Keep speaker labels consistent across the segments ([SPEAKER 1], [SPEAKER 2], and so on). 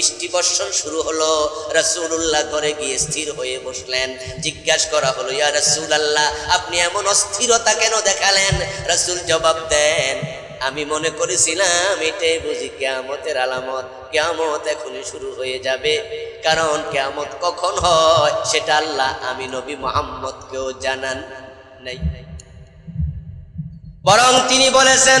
[SPEAKER 1] বৃষ্টি বর্ষণ শুরু হলো। রাসূলুল্লাহ ঘরে গিয়ে স্থির হয়ে বসলেন। জিজ্ঞাসা করা হলো, ইয়া রাসূল আল্লাহ আপনি এমন অস্থিরতা কেন দেখালেন? রাসূল জবাব দেন, আমি মনে করেছিলাম এটাই বুঝি কেয়ামতের আলামত। কেয়ামত এখনই শুরু হয়ে যাবে। কারণ কেয়ামত কখন হয়, সেটা আল্লাহ, আমি নবী মোহাম্মদকেও জানান নাই। বরং তিনি বলেছেন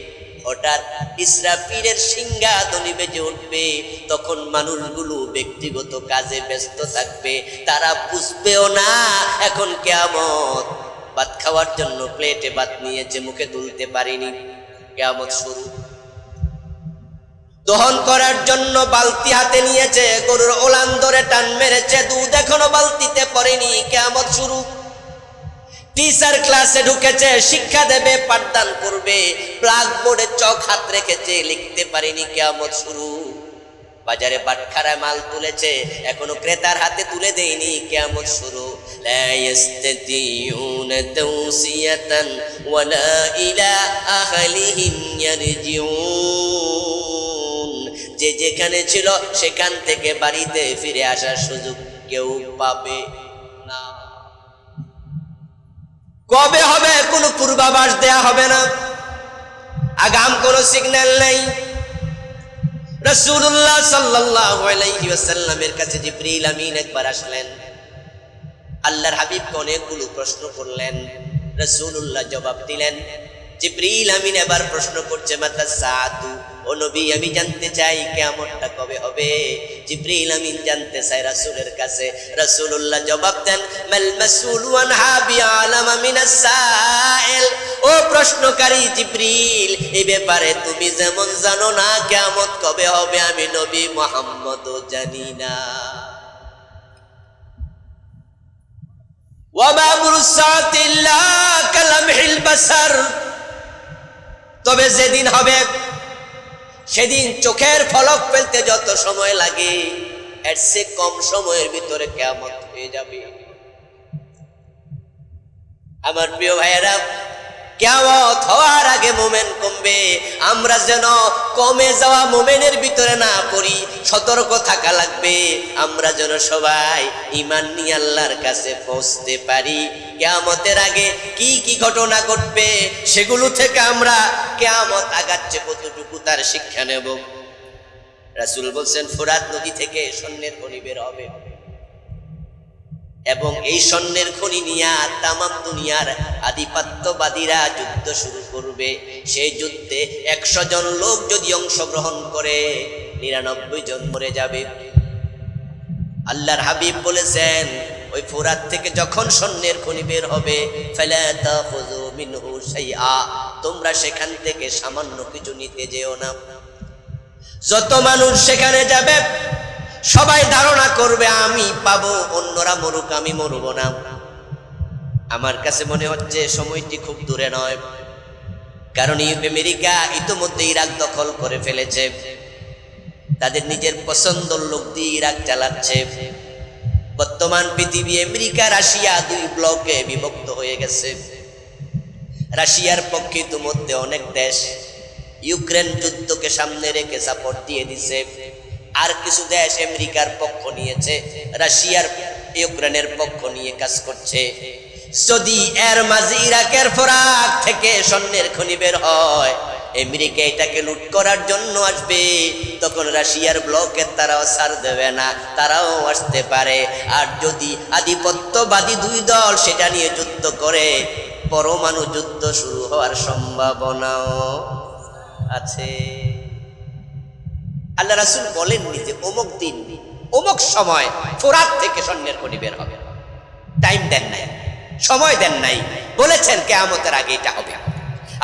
[SPEAKER 1] হঠাৎ ইসরাফিরের সিংহাদনি বেজে উঠবে। তখন মানুষগুলো ব্যক্তিগত কাজে ব্যস্ত থাকবে। তারা বুঝবেও না এখন কেয়ামত। ভাত খাওয়ার জন্য প্লেটে ভাত নিয়েছে, মুখে তুলতে পারিনি। কেয়ামত শুরু। দহন করার জন্য বালতি হাতে নিয়েছে, গরুর ওলান ধরে টান মেরেছে, দুধ এখনও বালতিতে পড়েনি। কেয়ামত শুরু। টিচার ক্লাসে ঢুকেছে শিক্ষা দেবে পাঠদান করবে ব্ল্যাকবোর্ডে চক হাত রেখেছে লিখতে পারেনি কেয়ামত শুরু বাজারে বাটখারায় মাল তুলেছে এখনো ক্রেতার হাতে তুলে দেয়নি কেয়ামত শুরু لا يستطيعون توصية ولا إلى أهلهم يرجعون যে যেখানে ছিল সেখান থেকে বাড়িতে ফিরে আসার সুযোগ কেউ পাবে কবে হবে? কোনো পূর্বাভাস দেয়া হবে না। আগাম কোনো সিগন্যাল নেই। রসুল্লাহ ওয়াসাল্লামের কাছে জিব্রিল আমিন একবার আসলেন। আল্লাহর হাবিবকে অনেকগুলো প্রশ্ন করলেন। রসুল্লাহ জবাব দিলেন জিবরিল আমিন এবার প্রশ্ন করছে, মাতা সাদু, ও নবী, আমি জানতে চাই কেমনটা কবে হবে? জিবরিল আমিন জানতে চাই রাসূলের কাছে। রাসূলুল্লাহ জবাব দেন, মাল মাসউলু আনহা বিআলামা মিনাস সাইল। ও প্রশ্নকারী জিবরিল এই ব্যাপারে তুমি যেমন জানো না কিয়ামত কবে হবে, আমি নবী মুহাম্মদও জানি না। ওয়ামা মুরসাত ইল্লা কালামহিল বাসার তবে যেদিন হবে, সেদিন চোখের ফলক ফেলতে যত সময় লাগে, এর সে কম সময়ের ভিতরে কেমন হয়ে যাবে। আমার প্রিয় ভাইয়েরা কেমত হওয়ার আগে মোমেন কমবে। আমরা যেন কমে যাওয়া মোমেনের ভিতরে না পড়ি, সতর্ক থাকা লাগবে। আমরা যেন সবাই ইমান নিয়ে আল্লাহর কাছে পৌঁছতে পারি। কেয়ামতের আগে কি কি ঘটনা ঘটবে, সেগুলো থেকে আমরা কেয়ামত আগাচ্ছে কতটুকু তার শিক্ষা নেব। রাসুল বলছেন, ফোরাত নদী থেকে স্বর্ণের খনি বের হবে। এবং এই স্বর্ণের খনি নিয়ে তামাম দুনিয়ার আধিপত্যবাদীরা যুদ্ধ শুরু করবে। সেই যুদ্ধে একশো জন লোক যদি অংশগ্রহণ করে, নিরানব্বই জন মরে যাবে। আল্লাহর হাবিব বলেছেন, ওই ফোরাত থেকে যখন স্বর্ণের খনি বের হবে তোমরা সেখান থেকে সামান্য কিছু নিতে যেও না। যত মানুষ সেখানে যাবে সবাই ধারণা করবে, আমি পাবো, অন্যরা মরুক, আমি মরব না। আমার কাছে মনে হচ্ছে সময়টি খুব দূরে নয়, কারণ আমেরিকা ইতোমধ্যে ইরাক দখল করে ফেলেছে। তাদের নিজের পছন্দর লোক দিয়ে ইরাক চালাচ্ছে। বর্তমান পৃথিবী আমেরিকা, রাশিয়া দুই ব্লকে বিভক্ত হয়ে গেছে। রাশিয়ার পক্ষে ইতিমধ্যে অনেক দেশ ইউক্রেন যুদ্ধকে সামনে রেখে সাপোর্ট দিয়ে দিছে। আর কিছু দেশ আমেরিকার পক্ষ নিয়েছে, রাশিয়ার, ইউক্রেনের পক্ষ নিয়ে কাজ করছে। যদি এর মাঝে ইরাকের ফরাক থেকে স্বর্ণের খনি বের হয়, আমেরিকা এটাকে লুট করার জন্য আসবে, তখন রাশিয়ার ব্লকের তারাও ছাড় দেবে না, তারাও আসতে পারে। আর যদি আধিপত্যবাদী দুই দল সেটা নিয়ে যুদ্ধ করে, পরমাণু যুদ্ধ শুরু হওয়ার সম্ভাবনাও আছে। আল্লাহ রাসুল বলেননি যে অমুক দিন, অমুক সময় ফোরাত থেকে স্বর্ণের খনি বের হবে। টাইম দেন নাই, সময় দেন নাই, বলেছেন কেয়ামতের আগে এটা হবে।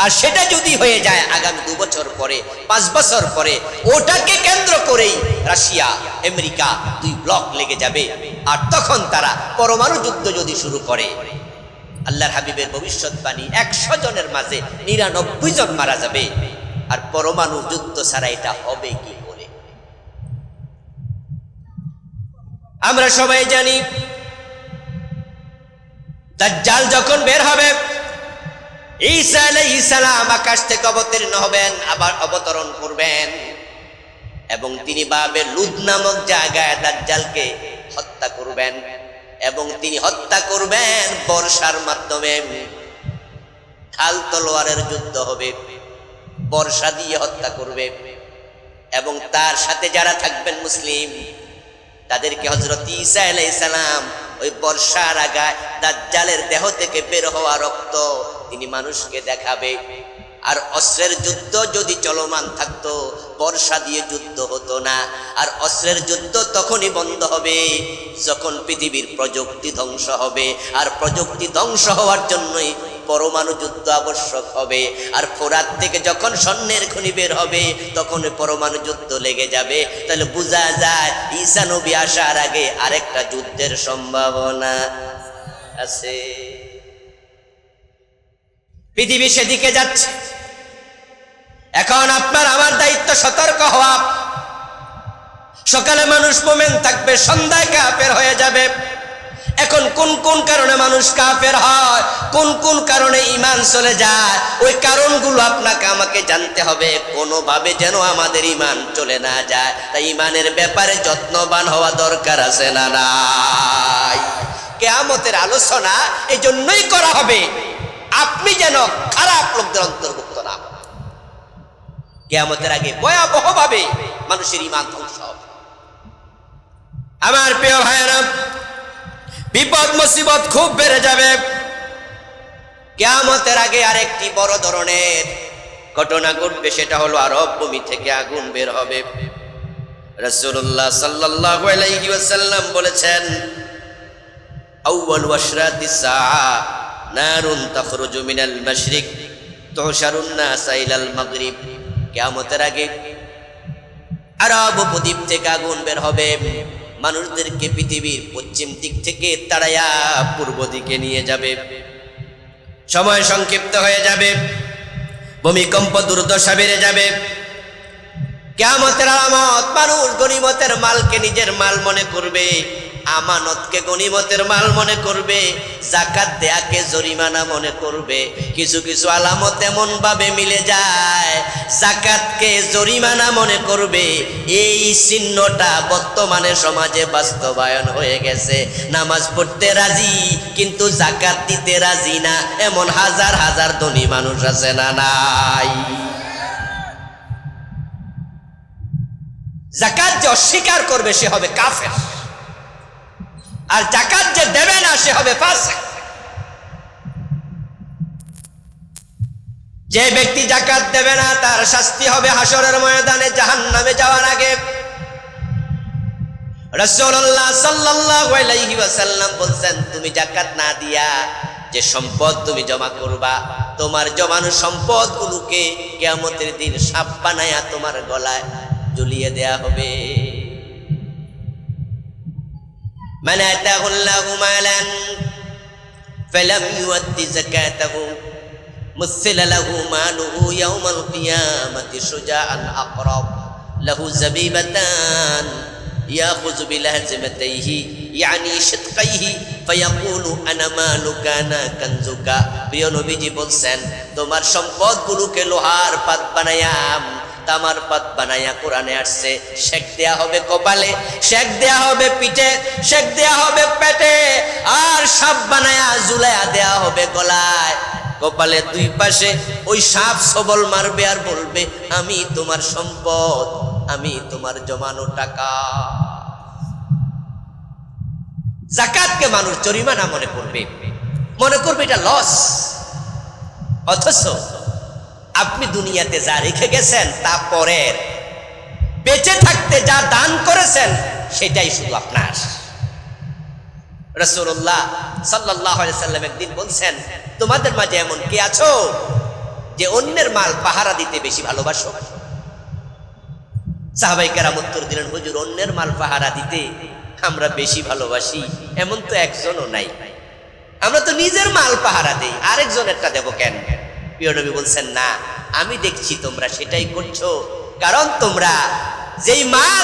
[SPEAKER 1] আর সেটা যদি হয়ে যায় আগামী দু বছর পরে, পাঁচ বছর পরে, ওটাকে কেন্দ্র করেই রাশিয়া, আমেরিকা দুই ব্লক লেগে যাবে। আর তখন তারা পরমাণু যুদ্ধ যদি শুরু করে, আল্লাহর হাবিবের ভবিষ্যৎবাণী একশো জনের মাঝে নিরানব্বই জন মারা যাবে। আর পরমাণু যুদ্ধ ছাড়া এটা হবে কি করে আমরা সবাই জানি, দাজ্জাল যখন বের হবে, ঈসা আলাইহিস সালাম আকাশ থেকে অবতীর্ণ হবেন, আবার অবতরণ করবেন। এবং তিনি বাবে লুদ নামক জায়গায় দাজ্জালকে হত্যা করবেন। এবং তিনি হত্যা করবেন বর্ষার মাধ্যমে। খাল তলোয়ারের যুদ্ধ হবে, বর্ষা দিয়ে হত্যা করবে। এবং তার সাথে যারা থাকবেন মুসলিম তাদেরকে হজরত আলাইহিস সালাম ওই বর্ষার আগায় দাজ্জালের দেহ থেকে বের হওয়া রক্ত তিনি মানুষকে দেখাবে। আর অস্ত্রের যুদ্ধ যদি চলমান থাকতো, বর্ষা দিয়ে যুদ্ধ হতো না। আর অস্ত্রের যুদ্ধ তখনই বন্ধ হবে যখন পৃথিবীর প্রযুক্তি ধ্বংস হবে। আর প্রযুক্তি ধ্বংস হওয়ার জন্যই পরমাণু যুদ্ধ আবশ্যক হবে। আর ফোরাত থেকে যখন স্বর্ণের খনি বের হবে, তখন পরমাণু যুদ্ধ লেগে যাবে। তাহলে বোঝা যায়, ঈসা নবী আসার আগে আরেকটা যুদ্ধের সম্ভাবনা আছে। পৃথিবী সেদিকে যাচ্ছে। এখন আপনার আমার দায়িত্ব সতর্ক হওয়া। সকালে মানুষ মোমেন থাকবে, সন্ধ্যায় কাপের হয়ে যাবে। এখন কোন কোন কারণে মানুষ কাফের হয়? কোন কোন কারণে ইমান চলে যায়? ওই কারণগুলো আপনাকে আমাকে জানতে হবে। কোনোভাবে যেন আমাদের ইমান চলে না যায়। তাই ইমানের ব্যাপারে যত্নবান হওয়া দরকার আছে না নাই? কেয়ামতের আলোচনা এই জন্যই করা হবে। আপনি যেন খারাপ লোকদের অন্তর্ভুক্ত না। কেয়ামতের আগে ভয়াবহভাবে মানুষের ইমান ধ্বংস হবে। আমার প্রিয় ভাইয়েরা বিপদ মুসিবত খুব বেড়ে যাবে। কেয়ামতের আগে আরেকটি বড় ধরনের ঘটনা ঘটবে, সেটা হলো আরব ভূমি থেকে আগুন বের হবে। আলাইহি ওয়াসাল্লাম বলেছেন সাআ, নারুন আগে আরব উপদ্বীপ থেকে আগুন বের হবে। মানুষদেরকে পৃথিবীর পশ্চিম দিক থেকে তাড়াইয়া পূর্ব দিকে নিয়ে যাবে। সময় সংক্ষিপ্ত হয়ে যাবে। ভূমিকম্প দুর্দশা বেড়ে যাবে। কেমতের আলামত মানুষ গরিমতের মালকে নিজের মাল মনে করবে। আমানতকে গণিমতের মাল মনে করবে জাকাত দেয়াকে জরিমানা মনে করবে। কিছু কিছু আলামত এমন ভাবে মিলে যায় জাকাতকে জরিমানা মনে করবে। এই চিহ্নটা বর্তমানে সমাজে বাস্তবায়ন হয়ে গেছে। নামাজ পড়তে রাজি, কিন্তু জাকাত দিতে রাজি না, এমন হাজার হাজার ধনী মানুষ আছে না নাই। জাকাত যে অস্বীকার করবে, সে হবে কাফের। আর জাকাত যে দেবে না, সে হবে ফাসিক। যে ব্যক্তি জাকাত দেবে না, তার শাস্তি হবে হাসরের ময়দানে জাহান নামে যাওয়ার আগে। বলছেন, তুমি জাকাত না দিয়া যে সম্পদ তুমি জমা করবা, তোমার জমানো সম্পদগুলোকে কিয়ামতের দিন সাপ বানায়া তোমার গলায় ঝুলিয়ে দেয়া হবে। من آتاه الله مالا فلم يؤد زكاته مثل له ماله يوم القيامة شجاعا أقرب له زبيبتان يأخذ بلازمتيه يعني شدقيه فيقول أنا مالك أنا كنزك প্রিয় নবীজি বলছেন তোমার সম্পদগুলোকে লোহার পাত বানায়াম তামার পাত বানাইয়া কোরআনে আসছে শেখ দেয়া হবে কপালে শেখ দেয়া হবে পিঠে শেখ দেয়া হবে পেটে, আর সাপ বানায়া জুলাইয়া দেয়া হবে গলায়। কপালে দুই পাশে ওই সাপ সবল মারবে আর বলবে, আমি তোমার সম্পদ, আমি তোমার জমানো টাকা। জাকাতকে মানুষ জরিমানা মনে করবে। মনে করবে এটা লস অথচ আপনি দুনিয়াতে যা রেখে গেছেন, তা পরের। বেঁচে থাকতে যা দান করেছেন, সেটাই শুধু আপনার। রসুল্লাহ সাল্লাহ সাল্লাম একদিন বলছেন, তোমাদের মাঝে এমন কে আছো যে অন্যের মাল পাহারা দিতে বেশি ভালোবাসো? সাহাবাই কেরাম উত্তর দিলেন, হুজুর, অন্যের মাল পাহারা দিতে আমরা বেশি ভালোবাসি, এমন তো একজনও নাই। আমরা তো নিজের মাল পাহারা দেই, আরেকজনেরটা দেবো কেন? প্রিয় নবী বলছেন না আমি দেখছি তোমরা সেটাই করছ। কারণ তোমরা যেই মাল